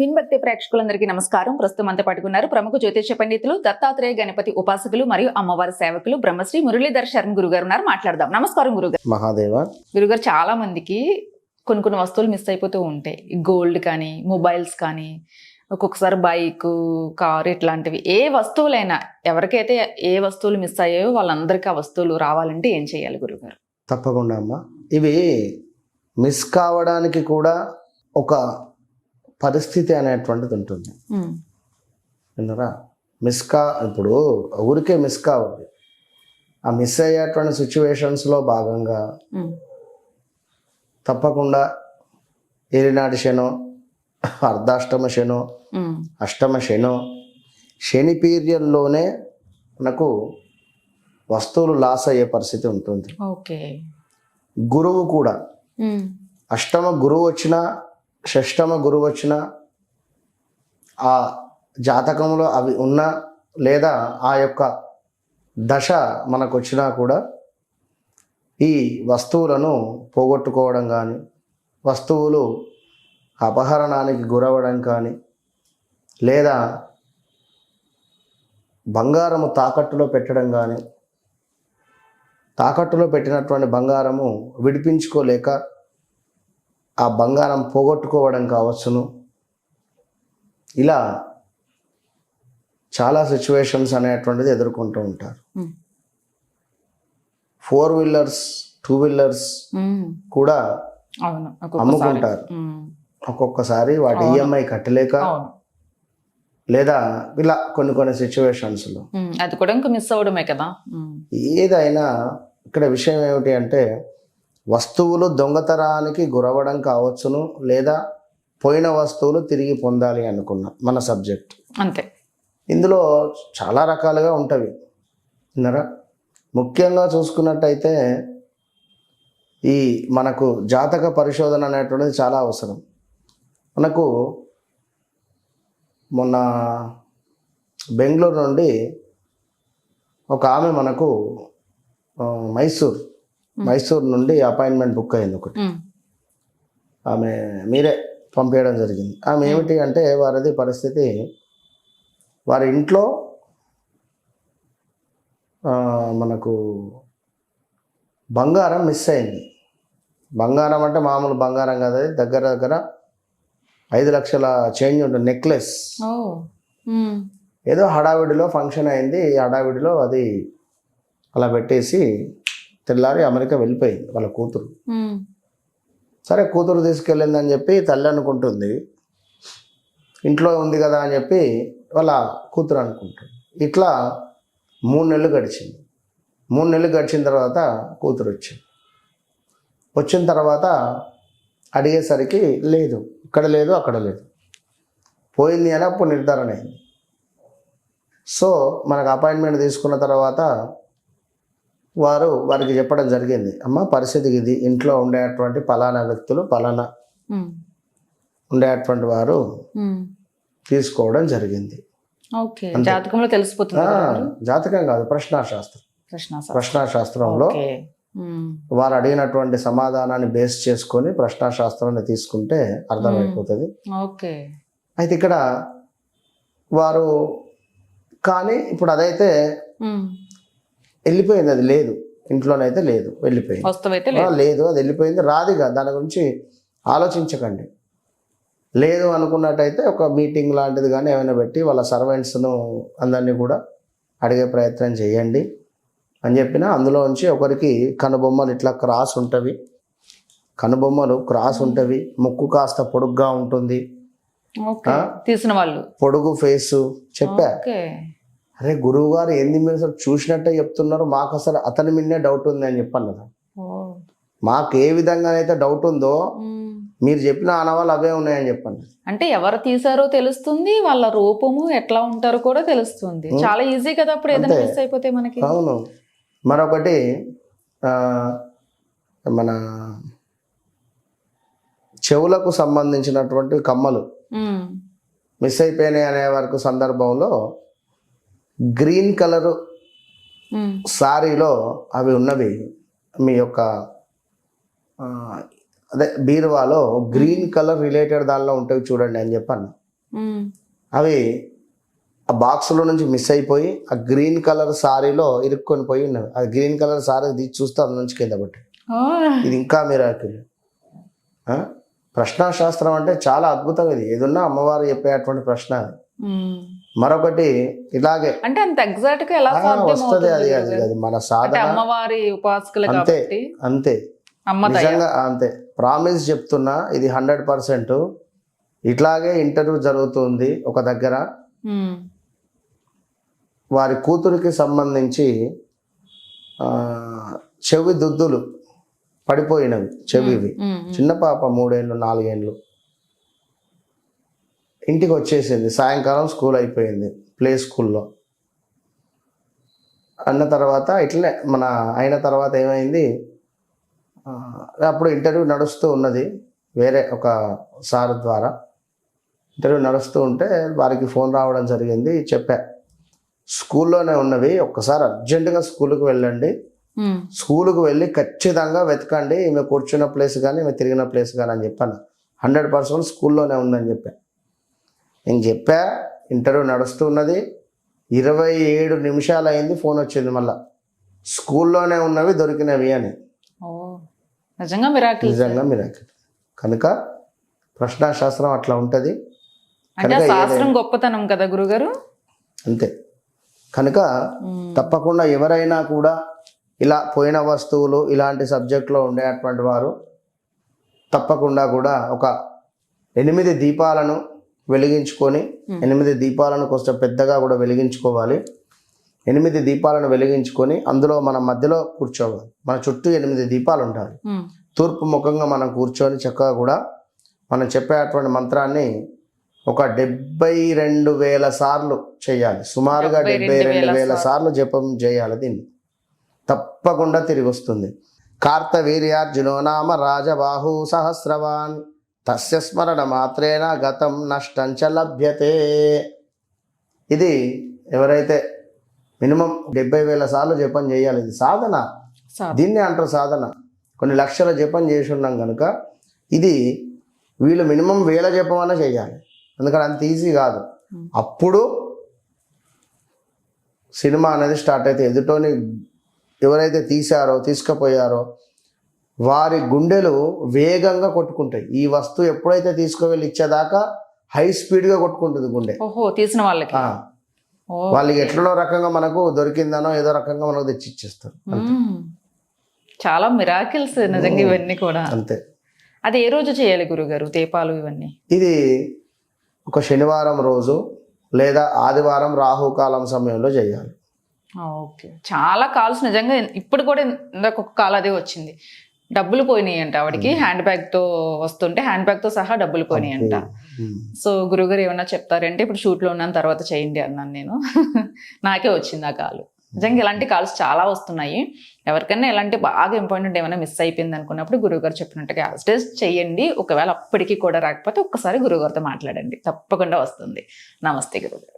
పిన్భక్తి ప్రేక్షకులందరికీ నమస్కారం. ప్రస్తుతం అంతా పట్టుకున్నారు ప్రముఖ జ్యోతిష పండితులు దత్తాత్రేయ గణపతి ఉపాసకులు మరియు అమ్మవారి సేవకులు బ్రహ్మశ్రీ మురళీధర్ శర్మ గురుగారు ఉన్నారు. మాట్లాడదాం. నమస్కారం గురుగారు. మహాదేవ. గురుగారు చాలా మందికి కొన్ని కొన్ని వస్తువులు మిస్ అయిపోతూ ఉంటాయి. గోల్డ్ కానీ మొబైల్స్ కానీ ఒక్కొక్కసారి బైక్ కారు ఇట్లాంటివి. ఏ వస్తువులైనా ఎవరికైతే ఏ వస్తువులు మిస్ అయ్యాయో వాళ్ళందరికీ ఆ వస్తువులు రావాలంటే ఏం చేయాలి గురుగారు? తప్పకుండా అమ్మా. ఇవి మిస్ కావడానికి కూడా ఒక పరిస్థితి అనేటువంటిది ఉంటుంది. విన్నరా? మిస్ కా ఇప్పుడు ఊరికే మిస్ కావాలి ఆ మిస్ అయ్యేటువంటి సిచ్యువేషన్స్లో భాగంగా తప్పకుండా ఏలినాటి శనో అర్ధాష్టమ శనో అష్టమ శనో శని పీరియడ్లోనే మనకు వస్తువులు లాస్ అయ్యే పరిస్థితి ఉంటుంది. ఓకే. గురువు కూడా అష్టమ గురువు వచ్చినా షష్టమ గురువు వచ్చిన ఆ జాతకంలో అవి ఉన్నా లేదా ఆ యొక్క దశ మనకు వచ్చినా కూడా ఈ వస్తువులను పోగొట్టుకోవడం కానీ వస్తువులు అపహరణానికి గురవడం కానీ లేదా బంగారము తాకట్టులో పెట్టడం కానీ తాకట్టులో పెట్టినటువంటి బంగారము విడిపించుకోలేక ఆ బంగారం పోగొట్టుకోవడం కావచ్చును. ఇలా చాలా సిచ్యువేషన్స్ అనేటువంటిది ఎదుర్కొంటూ ఉంటారు. Four wheelers two wheelers. కూడా అమ్ముకుంటారు. ఒక్కొక్కసారి వాటి. ఈఎంఐ కట్టలేక అవును. లేదా ఇలా కొన్ని కొన్ని సిచ్యువేషన్స్లో అది కూడా ఇంకా మిస్ అవడమే కదా. ఏదైనా ఇక్కడ విషయం ఏమిటి అంటే వస్తువులు దొంగతనానికి గురవడం కావచ్చును లేదా పోయిన వస్తువులు తిరిగి పొందాలి అనుకున్న మన సబ్జెక్ట్. అంతే. ఇందులో చాలా రకాలుగా ఉంటవి. విన్నారా? ముఖ్యంగా చూసుకున్నట్టయితే ఈ మనకు జాతక పరిశోధన అనేటువంటిది చాలా అవసరం. మనకు మొన్న బెంగళూరు నుండి ఒక ఆమె మనకు మైసూర్ మైసూర్ నుండి అపాయింట్మెంట్ బుక్ అయింది ఒకటి. ఆమె మీరే పంపించడం జరిగింది. ఆమె ఏమిటి అంటే వారిది పరిస్థితి వారి ఇంట్లో మనకు బంగారం మిస్ అయింది. బంగారం అంటే మామూలు బంగారం కదా అది దగ్గర దగ్గర ఐదు లక్షల చేంజ్ ఉంటుంది నెక్లెస్. ఏదో హడావిడిలో ఫంక్షన్ అయింది హడావిడిలో అది అలా పెట్టేసి తెల్లారి అమెరికా వెళ్ళిపోయింది వాళ్ళ కూతురు. సరే కూతురు తీసుకెళ్ళిందని చెప్పి తల్లి అనుకుంటుంది. ఇంట్లో ఉంది కదా అని చెప్పి వాళ్ళ కూతురు అనుకుంటుంది. ఇట్లా మూడు నెలలు గడిచింది. మూడు నెలలు గడిచిన తర్వాత కూతురు వచ్చింది. వచ్చిన తర్వాత అడిగేసరికి లేదు ఇక్కడ లేదు అక్కడ లేదు. పోయింది అని అప్పుడు నిర్ధారణ అయింది. సో మనకు అపాయింట్మెంట్ తీసుకున్న తర్వాత వారు వారికి చెప్పడం జరిగింది. అమ్మ పరిస్థితి ఇది ఇంట్లో ఉండేటువంటి పలానా వ్యక్తులు పలానా ఉండేటువంటి వారు. తీసుకోవడం జరిగింది. జాతకంలో తెలిసిపోతుంది? జాతకం కాదు ప్రశ్నాశాస్త్రం. ప్రశ్నాశాస్త్రంలో వారు అడిగినటువంటి సమాధానాన్ని బేస్ చేసుకొని ప్రశ్నాశాస్త్రాన్ని తీసుకుంటే అర్థమైపోతుంది. అయితే ఇక్కడ వారు కానీ ఇప్పుడు అదైతే వెళ్ళిపోయింది అది లేదు. ఇంట్లోనైతే లేదు వెళ్ళిపోయింది. వస్తువు అయితే ఆ, లేదు. అది వెళ్ళిపోయింది. రాదిగా దాని గురించి ఆలోచించకండి. లేదు అనుకున్నట్టయితే ఒక మీటింగ్ లాంటిది కానీ ఏమైనా పెట్టి వాళ్ళ సర్వెంట్స్ను అందరినీ కూడా అడిగే ప్రయత్నం చేయండి అని చెప్పిన అందులోంచి ఒకరికి కనుబొమ్మలు ఇట్లా క్రాస్ ఉంటవి. కనుబొమ్మలు క్రాస్ ఉంటవి. ముక్కు కాస్త పొడుగ్గా ఉంటుంది? తీసిన వాళ్ళు. పొడుగు ఫేసు చెప్పా. అరే గురువు గారు ఏంది మీరు అసలు చూసినట్టే చెప్తున్నారు? మాకు అసలు అతని మిన్నే డౌట్ ఉంది అని చెప్పాను మాకు ఏ విధంగానైతే డౌట్ ఉందో. మీరు చెప్పిన ఆనవాళ్ళు అవే ఉన్నాయని చెప్పండి. అంటే ఎవరు తీసారో తెలుస్తుంది వాళ్ళ రూపము ఎట్లా ఉంటారో కూడా తెలుస్తుంది. చాలా ఈజీ కదా అప్పుడు ఏదైనా అంతే. మిస్ అయిపోతే మనకి. అవును. మరొకటి మన చెవులకు సంబంధించినటువంటి కమ్మలు మిస్ అయిపోయినాయి అనే వరకు సందర్భంలో గ్రీన్ కలరు సారీలో అవి ఉన్నవి. మీ యొక్క అదే బీరువాలో గ్రీన్ కలర్ రిలేటెడ్ దానిలో ఉంటాయి చూడండి అని చెప్పాను. అవి ఆ బాక్స్లో నుంచి మిస్ అయిపోయి ఆ గ్రీన్ కలర్ సారీలో ఇరుక్కొని పోయి ఉన్నవి. ఆ గ్రీన్ కలర్ సారీ తీసి చూస్తే అందు నుంచి కింద పట్టి ఇది ఇంకా మిరాకిల్. ప్రశ్నాశాస్త్రం అంటే చాలా అద్భుతం ఇది. ఏదున్నా అమ్మవారు చెప్పేటువంటి ప్రశ్న. మరొకటి ఇలాగే. అంటే అంత ఎగ్జాక్ట్గా ఎలా వస్తది అది అది అది మన సాధన. అమ్మవారి ఉపాసకులు అంతే అంతే. నిజంగా అంతే. ప్రామిస్ చెప్తున్నా ఇది హండ్రెడ్ పర్సెంట్. ఇట్లాగే ఇంటర్వ్యూ జరుగుతుంది ఒక దగ్గర. వారి కూతురికి సంబంధించి చెవి దుద్దులు పడిపోయినవి చెవివి. చిన్న పాప మూడేళ్ళు నాలుగేళ్ళు. ఇంటికి వచ్చేసింది సాయంకాలం స్కూల్ అయిపోయింది. ప్లే స్కూల్లో. అన్న తర్వాత ఇట్లనే మన అయిన తర్వాత ఏమైంది? అప్పుడు ఇంటర్వ్యూ నడుస్తూ ఉన్నది. వేరే ఒక సార్ ద్వారా. ఇంటర్వ్యూ నడుస్తూ ఉంటే వారికి ఫోన్ రావడం జరిగింది. చెప్పా. స్కూల్లోనే ఉన్నవి. ఒక్కసారి అర్జెంటుగా స్కూల్కి వెళ్ళండి. స్కూల్కి వెళ్ళి ఖచ్చితంగా వెతకండి. ఈమె కూర్చున్న ప్లేస్ కానీ ఈమె తిరిగిన ప్లేస్ కానీ అని చెప్పాను. హండ్రెడ్ పర్సెంట్ స్కూల్లోనే ఉందని చెప్పా. నేను చెప్పా ఇంటర్వ్యూ నడుస్తూ ఉన్నది. ఇరవై ఏడు నిమిషాలు అయింది ఫోన్ వచ్చింది మళ్ళా. స్కూల్లోనే ఉన్నవి దొరికినవి అని. నిజంగా మిరాకిల్ నిజంగా మీరు కనుక ప్రశ్నాశాస్త్రం అట్లా ఉంటుంది. అంటే శాస్త్రం గొప్పతనం కదా గురుగారు? అంతే. కనుక. తప్పకుండా ఎవరైనా కూడా ఇలా పోయిన వస్తువులు ఇలాంటి సబ్జెక్ట్లో ఉండేటువంటి వారు తప్పకుండా కూడా ఒక ఎనిమిది దీపాలను వెలిగించుకొని. ఎనిమిది దీపాలను కొంచెం పెద్దగా కూడా వెలిగించుకోవాలి. ఎనిమిది దీపాలను వెలిగించుకొని అందులో మన మధ్యలో కూర్చోవాలి. మన చుట్టూ ఎనిమిది దీపాలు ఉండాలి. తూర్పు ముఖంగా మనం కూర్చొని చక్కగా కూడా మనం చెప్పేటువంటి మంత్రాన్ని ఒక డెబ్బై రెండు వేల సార్లు చేయాలి. సుమారుగా డెబ్బై రెండు వేల సార్లు జపం చేయాలి దీన్ని. తప్పకుండా తిరిగి వస్తుంది. కార్తవీర్యార్జునో నామ రాజబాహు సహస్రవాన్. తస్య స్మరణ మాత్రేన గతం నష్టం చ లభ్యతే. ఇది ఎవరైతే మినిమం డెబ్బై వేల సార్లు జపం చేయాలి ఇది సాధన. దీన్నే అంటారు సాధన. కొన్ని లక్షల జపం చేసి ఉన్నాం కనుక ఇది వీళ్ళు మినిమం వేల జపం అన్న చేయాలి. ఎందుకంటే అంత ఈజీ కాదు. అప్పుడు సినిమా అనేది స్టార్ట్ అయితే ఎదుటోని ఎవరైతే తీశారో తీసుకుపోయారో వారి గుండెలు వేగంగా కొట్టుకుంటాయి. ఈ వస్తువు ఎప్పుడైతే తీసుకువెళ్ళి ఇచ్చేదాకా హై స్పీడ్గా కొట్టుకుంటుంది గుండె. ఓహో తీసిన వాళ్ళకి. వాళ్ళకి ఎట్లనో రకంగా మనకు దొరికిందనో ఏదో రకంగా మనకు తెచ్చి ఇచ్చేస్తారు. చాలా మిరాకిల్స్ నిజంగా ఇవన్నీ కూడా. అంతే. అది ఏ రోజు చేయాలి గురుగారు దీపాలు ఇవన్నీ? ఇది ఒక శనివారం రోజు లేదా ఆదివారం రాహుకాలం సమయంలో చేయాలి. ఓకే. చాలా కాల్స్ నిజంగా ఇప్పుడు కూడా ఇందాక ఒక కాల్ అదే వచ్చింది. డబ్బులు పోయినాయి అంట ఆవిడకి హ్యాండ్ బ్యాగ్తో వస్తుంటే హ్యాండ్ బ్యాగ్తో సహా డబ్బులు పోయినాయి అంట. సో గురుగారు ఏమన్నా చెప్తారంటే ఇప్పుడు షూట్లో ఉన్నాను తర్వాత చేయండి అన్నాను నేను. నాకే వచ్చింది ఆ కాల్. నిజంగా ఇలాంటి కాల్స్ చాలా వస్తున్నాయి. ఎవరికైనా ఇలాంటి బాగా ఇంపార్టెంట్ ఏమైనా మిస్ అయిపోయింది అనుకున్నప్పుడు గురుగారు చెప్పినట్టుగా యాజ్ చేయండి. ఒకవేళ అప్పటికి కూడా రాకపోతే ఒక్కసారి గురుగారితో మాట్లాడండి. తప్పకుండా వస్తుంది. నమస్తే గురుగారు